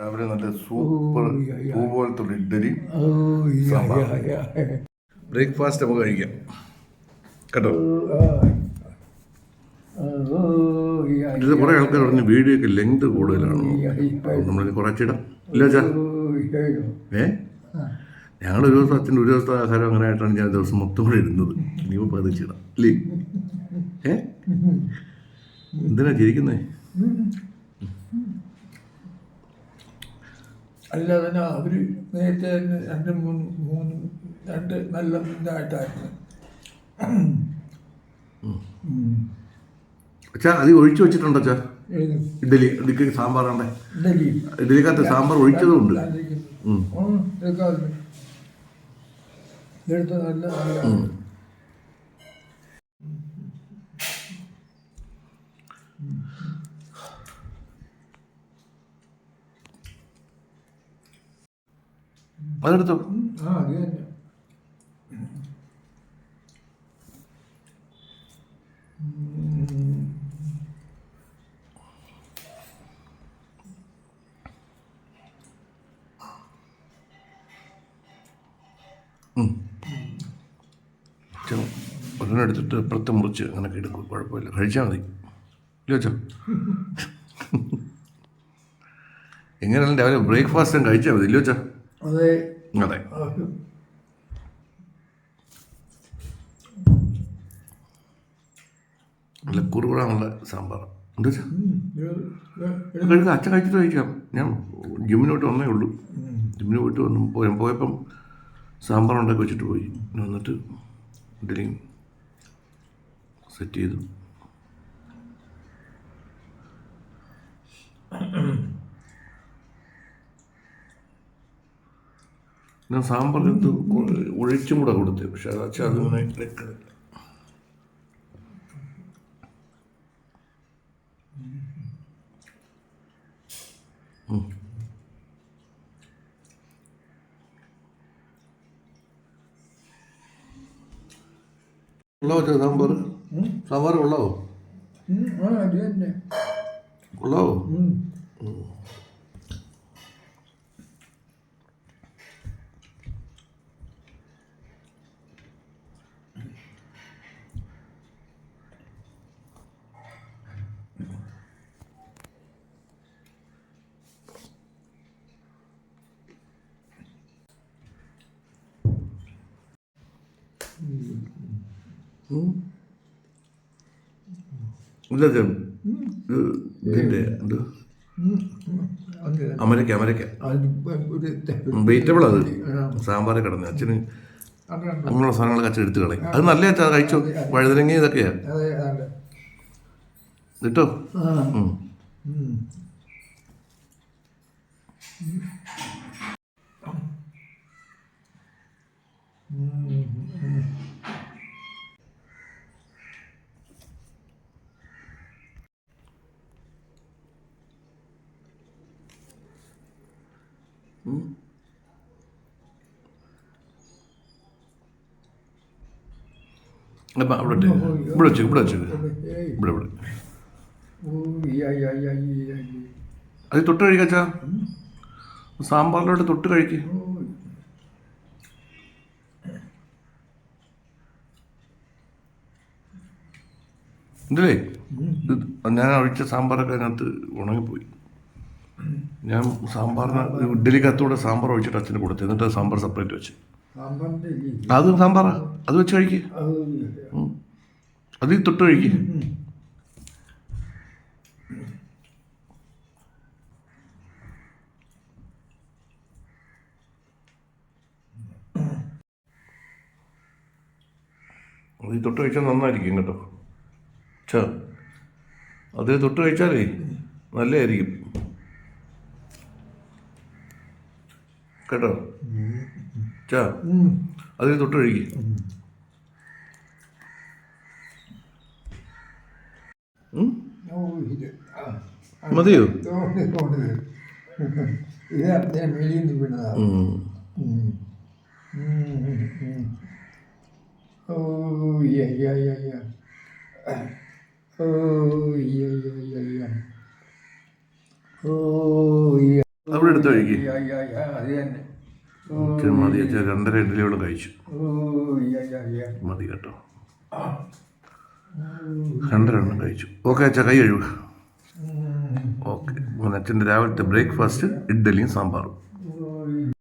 രാവിലെ നല്ല സൂപ്പർ പൂ പോലത്തെ ഒരു ഇഡ്ഡലി. ബ്രേക്ക്ഫാസ്റ്റ് നമുക്ക് കഴിക്കാം. കേട്ടോ? കുറെ yeah, ഇത് കുറേ ആൾക്കാർ പറഞ്ഞു വീഡിയോ ഒക്കെ ലെങ്ത് കൂടുതലാണ്. നമ്മൾ കുറച്ചിടാം ഇല്ല ചാ. ഏ? ഞങ്ങൾ ഒരു ദിവസം അച്ഛന്റെ ഒരു ദിവസത്തെ ആഹാരം അങ്ങനെ ആയിട്ടാണ് ഞാൻ ദിവസം മൊത്തം കൂടെ ഇരുന്നത്. ഇനിയിപ്പോൾ പതിച്ചിടാം അല്ലേ ഏ? എന്തിനാ ചിരിക്കുന്നേ? അല്ല തന്നെ അവർ നേരത്തെ തന്നെ രണ്ട് മൂന്ന് മൂന്ന് രണ്ട് നല്ല ഇതായിട്ടായിരുന്നു. അച്ഛാ അത് ഒഴിച്ചു വെച്ചിട്ടുണ്ടോ അച്ഛാ? ഇഡലി ഇഡ്ഡലി ഇഡ്ഡലിക്ക് സാമ്പാറാണ്ടേ ഇഡ്ഡലി. ഇഡ്ഡലിക്കകത്ത് സാമ്പാർ ഒഴിച്ചതും ഉണ്ട്. ഇതെടുത്ത് നല്ല അതെടുത്തോ. എടുത്തിട്ട് ഇപ്പുറത്ത് മുറിച്ച് അങ്ങനെ എടുക്കും. കുഴപ്പമില്ല. കഴിച്ചാൽ മതി. ഇല്ല അച്ഛൻ എങ്ങനെയാലും രാവിലെ ബ്രേക്ക്ഫാസ്റ്റും കഴിച്ചാൽ മതി. ഇല്ല അച്ഛാ അതെ. അതെ. നല്ല കുറുകുറാനുള്ള സാമ്പാർ. എന്താ കഴിക്കാം അച്ഛൻ കഴിച്ചിട്ട് കഴിക്കാം. ഞാൻ ജിമ്മിനോട്ട് വന്നേ ഉള്ളൂ. ജിമ്മിന് പോയിട്ട് വന്നു പോയ പോയപ്പം സാമ്പാർ ഉണ്ടാക്കി വെച്ചിട്ട് പോയി. വന്നിട്ട് ഇഡലിയും സെറ്റ് ചെയ്തു. ഞാൻ സാമ്പാറിനകത്ത് ഒഴിച്ചും കൂടെ കൊടുത്തു പക്ഷെ അത് അച്ഛൻ അതിങ്ങനെ എടുക്കുന്നില്ല അച്ഛാ സാമ്പാർ സാമ്പാർ കൊള്ളാവോ ഉം, ആ അത് തന്നെ കൊള്ളാവോ ഉം. ഇല്ല അച്ഛാ ഇത്. ഇതിന്റെ എന്ത് ഉം, ഉം. അത് അമരക്ക അമരക്ക. വെജിറ്റബിൾ അത് സാമ്പാറ് കിടന്ന് അച്ഛന് അങ്ങനെയുള്ള സാധനങ്ങളൊക്കെ അച്ഛൻ എടുത്ത് കളയും. അത് നല്ല അച്ഛാ കഴിച്ചോ? വഴുതനങ്ങ ഇതൊക്കെയാ. കിട്ടോ ആ അത് തൊട്ട് കഴിക്കാച്ചാ സാമ്പാറിലോട്ട് തൊട്ട് കഴിക്ക്. ഇതല്ലേ ഞാൻ ഒഴിച്ച സാമ്പാറൊക്കെ അതിനകത്ത് ഉണങ്ങിപ്പോയി. ഞാൻ സാമ്പാറിന് ഇഡ്ഡലിക്കകത്തൂടെ സാമ്പാർ ഒഴിച്ചിട്ട് അച്ഛന് കൊടുത്തു. എന്നിട്ട് സാമ്പാർ സെപ്പറേറ്റ് വെച്ച്? അത് സാമ്പാറാ. അത് വെച്ച് കഴിക്ക്. അത് തൊട്ട് കഴിക്ക്. അത് ഈ തൊട്ട് കഴിച്ചാൽ നന്നായിരിക്കും കേട്ടോ. ചാ അത് തൊട്ട് കഴിച്ചാലേ നല്ലതായിരിക്കും കേട്ടോ ചാ ഉം. അതിൽ തൊട്ട് കഴിക്ക് ഉം? ഓ, ഇത് ആ. മതിയോ തോന്നി, തോന്നി. ഇത് അദ്ദേഹം വെളിയിൽ നിന്ന് വീണതാ ഉം. ചാ ഉം, ഉം, ഉം. ഓ യാ യാ യാ യാ. ഓ യാ യാ യാ യാ. ഓ യാ എടുത്തു കഴിക്ക്. മതി. അച്ഛാ രണ്ടര ഇഡ്ഡലിയോളം കഴിച്ചു. മതി കേട്ടോ. രണ്ടര എണ്ണം കഴിച്ചു. ഓക്കെ അച്ഛാ കൈ കഴുകുക. ഓക്കെ. അച്ഛന്റെ രാവിലത്തെ ബ്രേക്ക്ഫാസ്റ്റ് ഇഡ്ഡലിയും സാമ്പാറും.